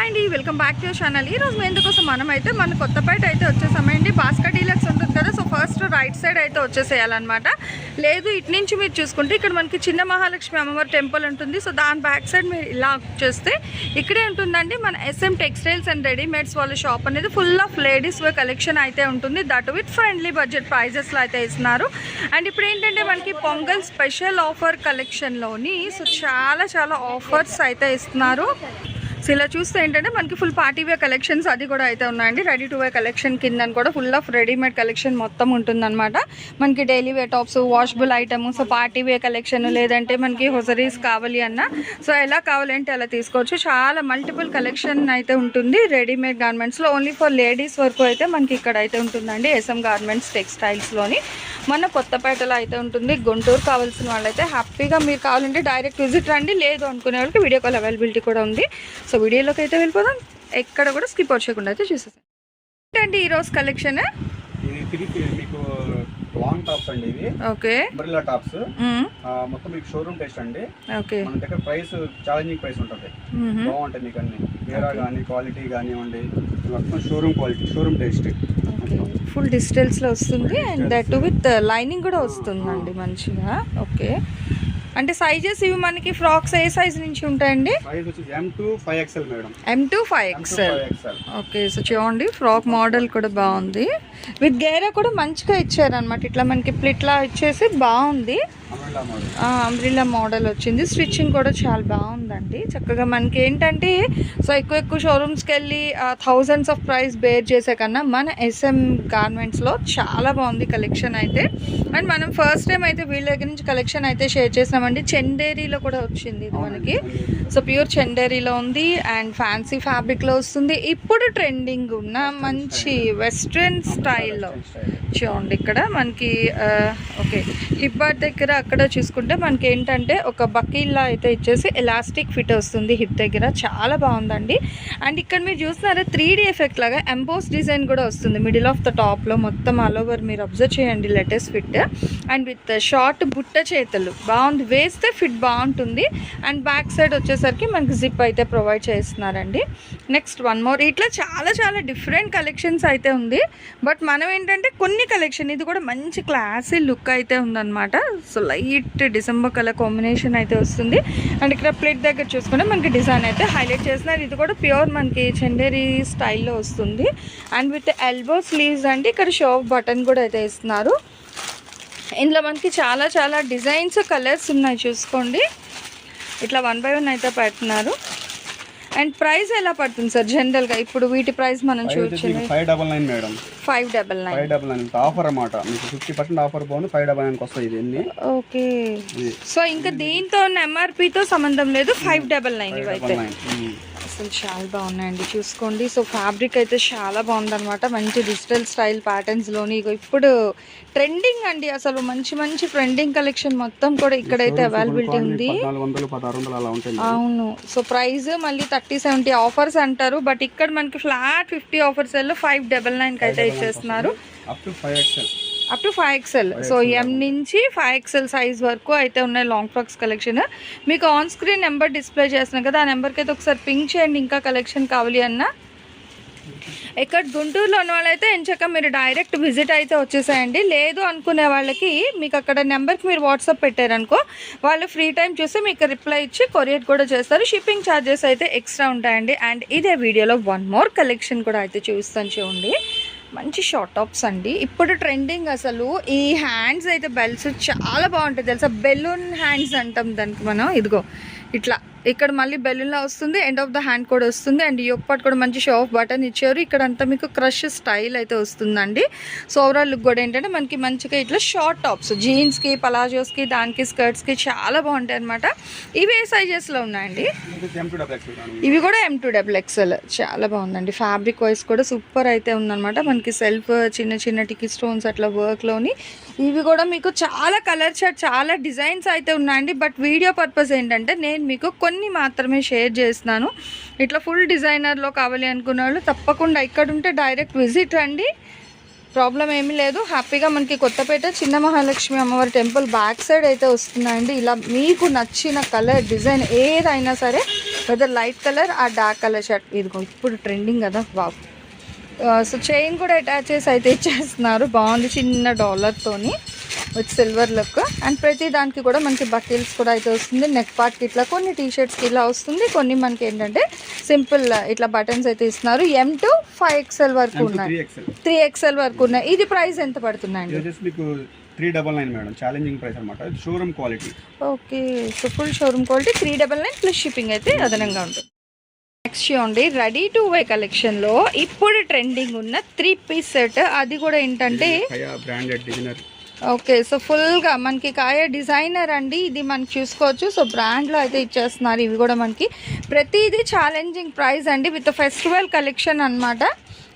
అండి welcome back to channel ఈ రోజు ఎందుకోసం మనం అయితే మన కొత్తపేట అయితే వచ్చేసామండి. భాస్కర్ డీలక్స్ ఉంటుంది కదా సో ఫస్ట్ రైట్ సైడ్ అయితే వచ్చేసేయాలన్నమాట. లేదు ఇటు నుంచి మీరు చూసుకుంటే ఇక్కడ మనకి చిన్న మహాలక్ష్మి అమ్మవారి టెంపుల్ ఉంటుంది. సో దాని బ్యాక్ సైడ్ మీరు ఇలా చేస్తే ఇక్కడే ఉంటుందండి మన ఎస్ఎం టెక్స్టైల్స్ అండ్ రెడీమేడ్స్ వాళ్ళ షాప్ అనేది. ఫుల్ ఆఫ్ లేడీస్ కలెక్షన్ అయితే ఉంటుంది. దట్ విత్ ఫ్రెండ్లీ బడ్జెట్ ప్రైజెస్లో అయితే ఇస్తున్నారు. అండ్ ఇప్పుడు ఏంటంటే మనకి పొంగల్ స్పెషల్ ఆఫర్ కలెక్షన్లోని సో చాలా చాలా ఆఫర్స్ అయితే ఇస్తున్నారు. సో ఇలా చూస్తే ఏంటంటే మనకి ఫుల్ పార్టీ వేర్ కలెక్షన్స్ అది కూడా అయితే ఉన్నాయండి. రెడీ టు వేర్ కలెక్షన్ కింద కూడా ఫుల్ ఆఫ్ రెడీమేడ్ కలెక్షన్ మొత్తం ఉంటుందన్నమాట. మనకి daily wear tops washable item so party wear collection లేదంటే మనకి హొసరీస్ కావాలి అన్న. సో ఎలా కావాలంటే అలా తీసుకోవచ్చు. చాలా మల్టిపుల్ కలెక్షన్ అయితే ఉంటుంది రెడీమేడ్ గార్మెంట్స్లో ఓన్లీ ఫర్ లేడీస్ వరకు అయితే మనకి ఇక్కడ అయితే ఉంటుందండి ఎస్ఎం గార్మెంట్స్ టెక్స్టైల్స్లోని మన కొత్తపేటలో అయితే ఉంటుంది. గుంటూరు కావాల్సిన వాళ్ళైతే హ్యాపీగా మీరు కావాలంటే డైరెక్ట్ విజిట్ రండి. లేదు అనుకునే వాళ్ళకి వీడియో కాల్ అవైలబిలిటీ కూడా ఉంది. సో వీడియోలోకి అయితే వెళ్ళిపోదాం. ఎక్కడ కూడా స్కిప్ వచ్చేయకుండా అయితే చూసేసాం ఏంటండి ఈరోజు కలెక్షన్ మీకు లాంగ్ టాప్స్ అండి ఇవి ఓకే. అంబ్రిల్లా టాప్స్ మొత్తం మీకు షోరూమ్ టెస్ట్ అండి. ఓకే. మన దగ్గర ప్రైస్ ఛాలెంజింగ్ ప్రైస్ ఉంటుంది. బాగుంటాయి మీకు అన్ని. వేరా కానీ క్వాలిటీ కానివ్వండి మొత్తం showroom quality showroom test full డిజిటల్స్లో వస్తుంది అండ్ దట్ విత్ లైనింగ్ కూడా వస్తుందండి మంచిగా. ఓకే. అంటే సైజెస్ ఇవి మనకి ఫ్రాక్స్ ఏ సైజ్ నుంచి ఉంటాయండి? M two five XL okay so చూడండి ఫ్రాక్ మోడల్ కూడా బాగుంది. విత్ గేరా కూడా మంచిగా ఇచ్చారనమాట ఇట్లా మనకి ప్లిట్లా ఇచ్చేసి బాగుంది. అంబ్రిల్లా మోడల్ వచ్చింది. స్టిచ్చింగ్ కూడా చాలా బాగుందండి. చక్కగా మనకి ఏంటంటే సో ఎక్కువ ఎక్కువ షోరూమ్స్కి వెళ్ళి థౌజండ్స్ ఆఫ్ ప్రైస్ బేర్ చేసే కన్నా మన ఎస్ఎం గార్మెంట్స్లో చాలా బాగుంది కలెక్షన్ అయితే. అండ్ మనం ఫస్ట్ టైం అయితే వీళ్ళ దగ్గర నుంచి కలెక్షన్ అయితే షేర్ చేసామండి చందేరీలో కూడా వచ్చింది ఇది మనకి. సో ప్యూర్ చందేరీలో ఉంది. అండ్ ఫ్యాన్సీ ఫ్యాబ్రిక్లో వస్తుంది. ఇప్పుడు ట్రెండింగ్ ఉన్న మంచి వెస్ట్రన్ స్టైల్లో చూడండి ఇక్కడ మనకి ఓకే హిప్ బార్ దగ్గర అక్కడ చూసుకుంటే మనకి ఏంటంటే ఒక బకీల్లా అయితే ఇచ్చేసి ఎలాస్టిక్ ఫిట్ వస్తుంది హిప్ దగ్గర. చాలా బాగుందండి. అండ్ ఇక్కడ మీరు చూస్తున్నారా త్రీ ఎఫెక్ట్ లాగా ఎంబోస్ డిజైన్ కూడా వస్తుంది. మిడిల్ ఆఫ్ ద టాప్లో మొత్తం ఆల్ ఓవర్ మీరు అబ్జర్వ్ చేయండి latest fit. And with short బుట్ట చేతులు. బాగుంది. వేస్తే ఫిట్ బాగుంటుంది. అండ్ బ్యాక్ సైడ్ వచ్చేసరికి మనకి జిప్ అయితే ప్రొవైడ్ చేస్తున్నారండి. Next one more. ఇట్లా చాలా చాలా డిఫరెంట్ కలెక్షన్స్ అయితే ఉంది. బట్ మనం ఏంటంటే కొన్ని కలెక్షన్ ఇది కూడా మంచి క్లాసీ లుక్ అయితే ఉందన్నమాట. So light December colour combination అయితే వస్తుంది. అండ్ ఇక్కడ ప్లేట్ దగ్గర చూసుకుంటే మనకి డిజైన్ అయితే హైలైట్ చేస్తున్నారు. ఇది కూడా ప్యూర్ మనకి చెండేరీ స్టైల్లో వస్తుంది. అండ్ విత్ ఎల్బో స్లీవ్స్ అంటే ఇక్కడ షో బటన్ కూడా అయితే ఇస్తున్నారు. ఇందులో మనకి చాలా చాలా డిజైన్స్ కలర్స్ ఉన్నాయి చూసుకోండి. ఇట్లా వన్ బై వన్ అయితే పెడుతున్నారు. అండ్ ప్రైస్ ఎలా పడుతుంది సార్ జనరల్గా ఇప్పుడు వీటి ప్రైస్ మనం చూడొచ్చు five double nine madam five double nine five double nine offer అన్నమాట. మీకు fifty percent offer five double వస్తాయి ఇది ఓకే. సో ఇంకా దీంతో ఎంఆర్పితో సంబంధం లేదు ఫైవ్ డబల్ నైన్ ఇవైతే. అసలు చాలా బాగున్నాయండి. చూసుకోండి. సో ఫ్యాబ్రిక్ అయితే చాలా బాగుందన్నమాట. మంచి డిజిటల్ స్టైల్ ప్యాటర్న్స్లోని ఇప్పుడు ట్రెండింగ్ అండి. అసలు మంచి మంచి ట్రెండింగ్ కలెక్షన్ మొత్తం కూడా ఇక్కడైతే అవైలబిలిటీ ఉంది. అవును. సో ప్రైస్ మళ్ళీ థర్టీ సెవెంటీ ఆఫర్స్ అంటారు. బట్ ఇక్కడ మనకి flat fifty offers five double నైన్కి అయితే ఇచ్చేస్తున్నారు. Up to five XL up to five XL so M నుంచి ఫైవ్ ఎక్స్ఎల్ సైజ్ వరకు అయితే ఉన్నాయి లాంగ్ ఫ్రాక్స్ కలెక్షన్ మీకు ఆన్ స్క్రీన్ నెంబర్ డిస్ప్లే చేస్తున్నాం కదా ఆ నెంబర్కి అయితే ఒకసారి పింక్ చేయండి ఇంకా కలెక్షన్ కావాలి అన్న. ఇక్కడ గుంటూరులో ఉన్న వాళ్ళైతే ఎంచక్క మీరు డైరెక్ట్ విజిట్ అయితే వచ్చేసేయండి. లేదు అనుకునే వాళ్ళకి మీకు అక్కడ నెంబర్కి మీరు వాట్సాప్ పెట్టారనుకో వాళ్ళు ఫ్రీ టైం చూసి మీకు రిప్లై ఇచ్చి కొరియర్ కూడా చేస్తారు. షిప్పింగ్ ఛార్జెస్ అయితే ఎక్స్ట్రా ఉంటాయండి. అండ్ ఇదే వీడియోలో వన్ మోర్ కలెక్షన్ కూడా అయితే చూస్తాను చూడండి. మంచి షార్ట్ టాప్స్ అండి. ఇప్పుడు ట్రెండింగ్ అసలు ఈ హ్యాండ్స్ అయితే బెల్ట్స్ చాలా బాగుంటాయి తెలుసా? బెలూన్ హ్యాండ్స్ అంటాం దానికి మనం. ఇదిగో ఇట్లా ఇక్కడ మళ్ళీ బెలూన్లో వస్తుంది ఎండ్ ఆఫ్ ద హ్యాండ్ కూడా వస్తుంది. అండ్ ఈ పార్ట్ కూడా మంచి షో ఆఫ్ బటన్ ఇచ్చారు. ఇక్కడ అంతా మీకు క్రష్ స్టైల్ అయితే వస్తుందండి. సో ఓవరాల్ లుక్ కూడా ఏంటంటే మనకి మంచిగా ఇట్లా షార్ట్ టాప్స్ జీన్స్కి పలాజోస్కి దానికి స్కర్ట్స్కి చాలా బాగుంటాయి అనమాట ఇవి ఏ సైజెస్లో ఉన్నాయండి? ఇవి కూడా ఎం టూ డబుల్ ఎక్స్ఎల్ చాలా బాగుందండి. ఫ్యాబ్రిక్ వైస్ కూడా సూపర్ అయితే ఉందన్నమాట. మనకి సెల్ఫ్ చిన్న చిన్న టికీ స్టోన్స్ అట్లా వర్క్లోని ఇవి కూడా మీకు చాలా కలర్ చాలా డిజైన్స్ అయితే ఉన్నాయండి. బట్ వీడియో పర్పస్ ఏంటంటే నేను మీకు కొన్ని మాత్రమే షేర్ చేస్తున్నాను. ఇట్లా ఫుల్ డిజైనర్లో కావాలి అనుకున్న వాళ్ళు తప్పకుండా ఇక్కడ ఉంటే డైరెక్ట్ విజిట్ రండి ప్రాబ్లం ఏమీ లేదు. హ్యాపీగా మనకి కొత్తపేట చిన్న మహాలక్ష్మి అమ్మవారి టెంపుల్ బ్యాక్ సైడ్ అయితే వస్తుందండి. ఇలా మీకు నచ్చిన కలర్ డిజైన్ ఏదైనా సరే వెదర్ లైట్ కలర్ ఆ డార్క్ కలర్ షర్ట్ ఇదిగో ఇప్పుడు ట్రెండింగ్ కదా. బాబు సో చైన్ కూడా అటాచ్ చేసి అయితే ఇచ్చేస్తున్నారు. బాగుంది చిన్న డాలర్తోని విత్ సిల్వర్ లుక్ అండ్ ప్రతి దానికి కూడా మనకి బకిల్స్ కూడా అయితే వస్తుంది. నెక్ పార్ట్కి ఇట్లా కొన్ని టీ షర్ట్స్కి ఇలా వస్తుంది. కొన్ని మనకి ఏంటంటే సింపుల్ ఇట్లా బటన్స్ అయితే ఇస్తున్నారు. ఎం టు ఫైవ్ ఎక్స్ఎల్ వరకు ఉన్నాయి త్రీ ఎక్స్ఎల్ వరకు ఉన్నాయి ఇది ప్రైస్ ఎంత మీకు three double nine madam challenging price అనమాట showroom quality okay so full showroom quality three double nine plus shipping అయితే అదనంగా ఉంటుంది. నెక్స్ట్ చూడండి రెడీ టు వే కలెక్షన్లో ఇప్పుడు ట్రెండింగ్ ఉన్న త్రీ పీస్ సెట్ అది కూడా ఏంటంటే ఓకే సో ఫుల్గా మనకి కాయ డిజైనర్ అండి. ఇది మనకి చూసుకోవచ్చు. సో బ్రాండ్లో అయితే ఇచ్చేస్తున్నారు. ఇవి కూడా మనకి ప్రతిదీ ఛాలెంజింగ్ ప్రైస్ అండి. విత్ ఫెస్టివల్ కలెక్షన్ అన్నమాట.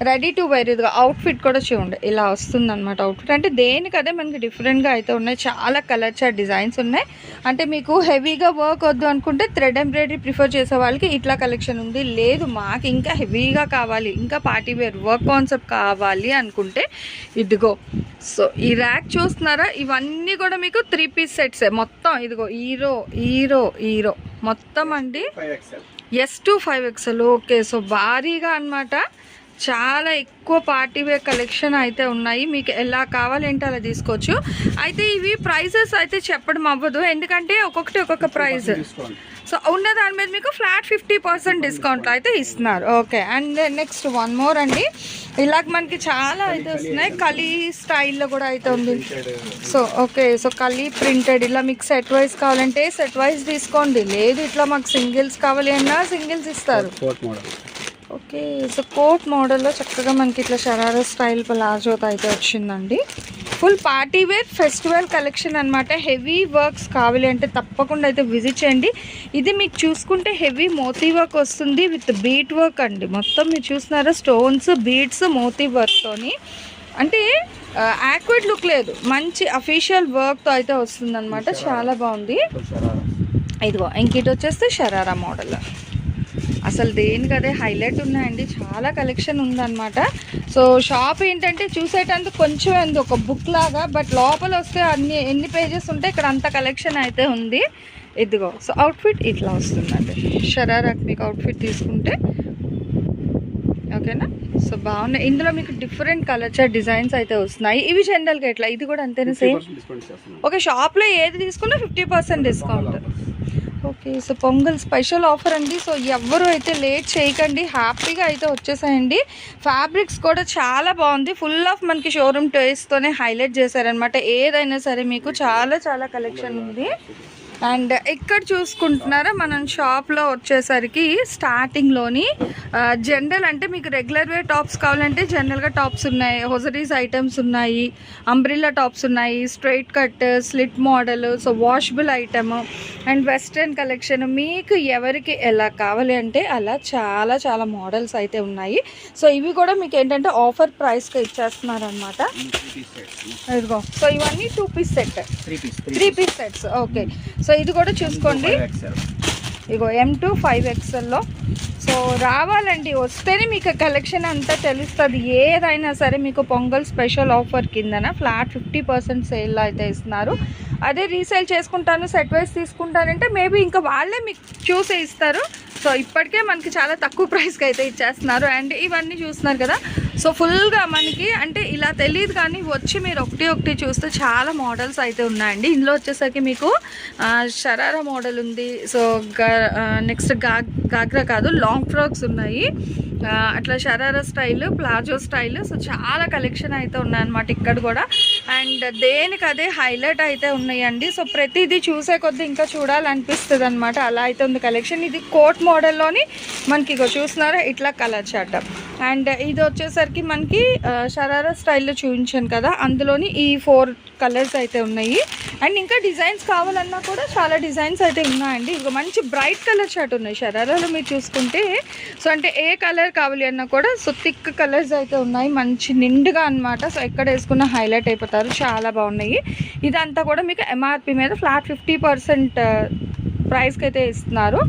రెడీ టు వేర్ ఇదిగా అవుట్ఫిట్ కూడా చూడండి. ఇలా వస్తుంది అనమాట అవుట్ఫిట్ అంటే దేనికి అదే మనకి డిఫరెంట్గా అయితే ఉన్నాయి. చాలా కలర్ చార్ట్ డిజైన్స్ ఉన్నాయి. అంటే మీకు హెవీగా వర్క్ వద్దు అనుకుంటే థ్రెడ్ ఎంబ్రాయిడరీ ప్రిఫర్ చేసే వాళ్ళకి ఇట్లా కలెక్షన్ ఉంది. లేదు మాకు ఇంకా హెవీగా కావాలి. ఇంకా పార్టీ వేర్ వర్క్ కాన్సెప్ట్ కావాలి అనుకుంటే ఇదిగో. సో ఈ ర్యాక్ చూస్తున్నారా? ఇవన్నీ కూడా మీకు త్రీ పీస్ సెట్సే మొత్తం ఇదిగో హీరో హీరో హీరో మొత్తం అండి. S to five XL okay so భారీగా అన్నమాట. చాలా ఎక్కువ పార్టీ వేర్ కలెక్షన్ అయితే ఉన్నాయి. మీకు ఎలా కావాలంటే అలా తీసుకోవచ్చు. అయితే ఇవి ప్రైజెస్ అయితే చెప్పడం అవ్వదు. ఎందుకంటే ఒక్కొక్కటి ఒక్కొక్క తీసుకోండి. సో ఉన్న దాని మీద మీకు ఫ్లాట్ ఫిఫ్టీ పర్సెంట్ డిస్కౌంట్ అయితే ఇస్తున్నారు. Okay. And next one more అండి. ఇలాగ మనకి చాలా అయితే వస్తున్నాయి. కలీ స్టైల్లో కూడా అయితే ఉంది. So okay. సో కలీ ప్రింటెడ్. ఇలా మీకు సెట్ వైజ్ కావాలంటే సెట్ వైజ్ తీసుకోండి. లేదు ఇట్లా మాకు సింగిల్స్ కావాలి అన్నా సింగిల్స్ ఇస్తారు. ఓకే సో కోట్ మోడల్లో చక్కగా మనకి ఇట్లా షరారా స్టైల్ ప్లాజోతో అయితే వచ్చిందండి. Full party wear festival collection అన్నమాట. హెవీ వర్క్స్ కావాలి అంటే తప్పకుండా అయితే విజిట్ చేయండి. ఇది మీకు చూసుకుంటే హెవీ మోతీ వర్క్ వస్తుంది విత్ బీట్ వర్క్ అండి. మొత్తం మీరు చూస్తున్నారా స్టోన్స్ బీట్స్ మోతీ వర్క్తోని అంటే యాక్వర్డ్ లుక్ లేదు. మంచి అఫీషియల్ వర్క్తో అయితే వస్తుంది చాలా బాగుంది. ఇదిగో ఇంక ఇటు వచ్చేస్తే షరారా మోడల్. అసలు దేనికి అదే హైలైట్ ఉన్నాయండి. చాలా కలెక్షన్ ఉందన్నమాట. సో షాప్ ఏంటంటే చూసేటందుకు కొంచెం ఉంది. ఒక బుక్ లాగా బట్ లోపల వస్తే అన్ని ఎన్ని పేజెస్ ఉంటే ఇక్కడ అంత కలెక్షన్ అయితే ఉంది. ఇదిగో సో అవుట్ఫిట్ ఇట్లా వస్తుందండి. షరారాకి మీకు అవుట్ఫిట్ తీసుకుంటే. ఓకేనా? సో బాగున్నాయి. ఇందులో మీకు డిఫరెంట్ కలర్స్ డిజైన్స్ అయితే వస్తున్నాయి. ఇవి జనరల్గా ఎట్లా? ఇది కూడా అంతేనా సేమ్ ఓకే షాప్లో ఏది తీసుకున్నా fifty percent discount okay so Pongal special offer అండి. సో ఎవరు అయితే లేట్ చేయకండి. హ్యాపీగా అయితే వచ్చేసాయండి. ఫ్యాబ్రిక్స్ కూడా చాలా బాగుంది. ఫుల్ ఆఫ్ మనకి షోరూమ్ టేస్ట్తోనే హైలైట్ చేశారనమాట ఏదైనా సరే మీకు చాలా చాలా కలెక్షన్ ఉంది. అండ్ ఇక్కడ చూసుకుంటున్నారా మనం షాప్లో వచ్చేసరికి స్టార్టింగ్లోని జనరల్ అంటే మీకు రెగ్యులర్ వే టాప్స్ కావాలంటే జనరల్గా టాప్స్ ఉన్నాయి. హొజరీస్ ఐటమ్స్ ఉన్నాయి అంబ్రిల్లా టాప్స్ ఉన్నాయి straight cut slit model so washable item and western collection మీకు ఎవరికి ఎలా కావాలి అంటే అలా చాలా చాలా మోడల్స్ అయితే ఉన్నాయి. సో ఇవి కూడా మీకు ఏంటంటే ఆఫర్ ప్రైస్కి ఇచ్చేస్తున్నారు అనమాట ఇదిగో సో ఇవన్నీ two piece set three piece sets okay so ఇది కూడా చూసుకోండి. ఇగో ఎం టూ ఫైవ్ ఎక్స్ఎల్లో సో రావాలండి వస్తేనే మీకు కలెక్షన్ అంతా తెలుస్తుంది. ఏదైనా సరే మీకు పొంగల్ స్పెషల్ ఆఫర్ కిందన ఫ్లాట్ ఫిఫ్టీ పర్సెంట్ సేల్ అయితే ఇస్తున్నారు. అదే రీసేల్ చేసుకుంటాను సెట్ వైజ్ తీసుకుంటానంటే మేబీ ఇంకా వాళ్ళే మీకు చూసే ఇస్తారు. సో ఇప్పటికే మనకి చాలా తక్కువ ప్రైస్కి అయితే ఇచ్చేస్తున్నారు. అండ్ ఇవన్నీ చూస్తున్నారు కదా. సో ఫుల్గా మనకి అంటే ఇలా తెలియదు కానీ వచ్చి మీరు ఒకటి ఒకటి చూస్తే చాలా మోడల్స్ అయితే ఉన్నాయండి. ఇందులో వచ్చేసరికి మీకు షరారా మోడల్ ఉంది. సో నెక్స్ట్గా గాగ్రా కాదు లాంగ్ ఫ్రాక్స్ ఉన్నాయి. అట్లా sharara style palazzo style so చాలా కలెక్షన్ అయితే ఉన్నాయన్నమాట ఇక్కడ కూడా. అండ్ దేనికి అదే హైలైట్ అయితే ఉన్నాయండి. సో ప్రతిదీ చూసే కొద్దీ ఇంకా చూడాలనిపిస్తుంది అనమాట అలా అయితే ఉంది కలెక్షన్. ఇది కోట్ మోడల్లోని మనకి ఇగో చూస్తున్నారా? ఇట్లా కలర్ షర్ట్ అండ్ ఇది వచ్చేసరికి మనకి షరారా స్టైల్లో చూపించాను కదా. అందులోని ఈ ఫోర్ కలర్స్ అయితే ఉన్నాయి. అండ్ ఇంకా డిజైన్స్ కావాలన్నా కూడా చాలా డిజైన్స్ అయితే ఉన్నాయండి. ఇంకా మంచి బ్రైట్ కలర్ షర్ట్ ఉన్నాయి షరారాలో మీరు చూసుకుంటే. సో అంటే ఏ కలర్ కావాలి అన్నా కూడా సో థిక్ కలర్స్ అయితే ఉన్నాయి. మంచి నిండుగా అనమాట సో ఎక్కడ వేసుకున్న హైలైట్ అయిపోతారు చాలా బాగున్నాయి. ఇదంతా కూడా మీకు ఎంఆర్పి మీద ఫ్లాట్ ఫిఫ్టీ పర్సెంట్ ప్రైస్కి అయితే ఇస్తున్నారు.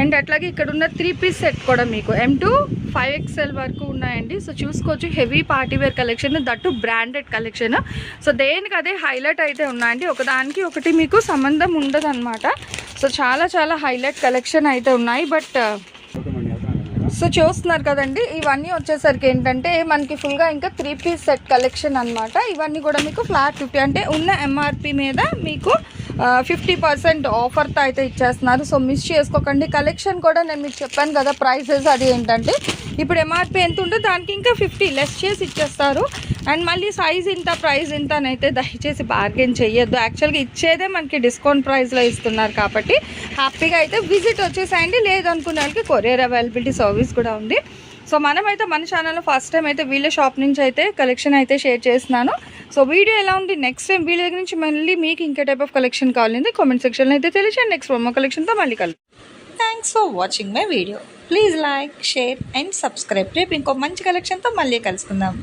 అండ్ అట్లాగే ఇక్కడ ఉన్న త్రీ పీస్ సెట్ కూడా మీకు ఎం టు ఫైవ్ ఎక్స్ఎల్ వరకు ఉన్నాయండి. సో చూసుకోవచ్చు heavy party wear collection that branded collection so దేనికి అదే హైలైట్ అయితే ఉన్నాయండి. ఒకదానికి ఒకటి మీకు సంబంధం ఉండదు సో చాలా చాలా హైలైట్ కలెక్షన్ అయితే ఉన్నాయి. బట్ సో చూస్తున్నారు కదండి ఇవన్నీ వచ్చేసరికి ఏంటంటే మనకి ఫుల్గా ఇంకా త్రీ పీస్ సెట్ కలెక్షన్ అన్నమాట. ఇవన్నీ కూడా మీకు ఫ్లాట్ ఫిఫ్టీ అంటే ఉన్న ఎంఆర్పి మీద మీకు ఫిఫ్టీ పర్సెంట్ ఆఫర్తో అయితే ఇచ్చేస్తున్నారు. సో మిస్ చేసుకోకండి. కలెక్షన్ కూడా నేను మీకు చెప్పాను కదా ప్రైసెస్ అది ఏంటంటే ఇప్పుడు ఎంఆర్పి ఎంత ఉందో దానికి ఇంకా ఫిఫ్టీ లెస్ చేసి ఇచ్చేస్తారు. అండ్ మళ్ళీ సైజ్ ఇంత ప్రైస్ ఇంత అని అయితే దయచేసి బార్గెన్ చేయొద్దు యాక్చువల్గా ఇచ్చేదే మనకి డిస్కౌంట్ ప్రైస్లో ఇస్తున్నారు కాబట్టి హ్యాపీగా అయితే విజిట్ వచ్చేసాయండి. లేదనుకున్న వాళ్ళకి కొరియర్ అవైలబిలిటీ సర్వీస్ కూడా ఉంది. సో మనమైతే మన ఛానల్లో ఫస్ట్ టైం అయితే వీళ్ళ షాప్ నుంచి అయితే కలెక్షన్ అయితే షేర్ చేస్తున్నాను. సో వీడియో ఎలా ఉంది? నెక్స్ట్ టైం వీళ్ళ దగ్గర నుంచి మళ్ళీ మీకు ఇంకే టైప్ ఆఫ్ కలెక్షన్ కావాలింది కామెంట్ సెక్షన్లో అయితే తెలియచేయండి. నెక్స్ట్ ప్రొమో కలెక్షన్తో మళ్ళీ కలు thanks for watching my video please like share and subscribe రేపు ఇంకో మంచి కలెక్షన్తో మళ్ళీ కలుసుకుందాం.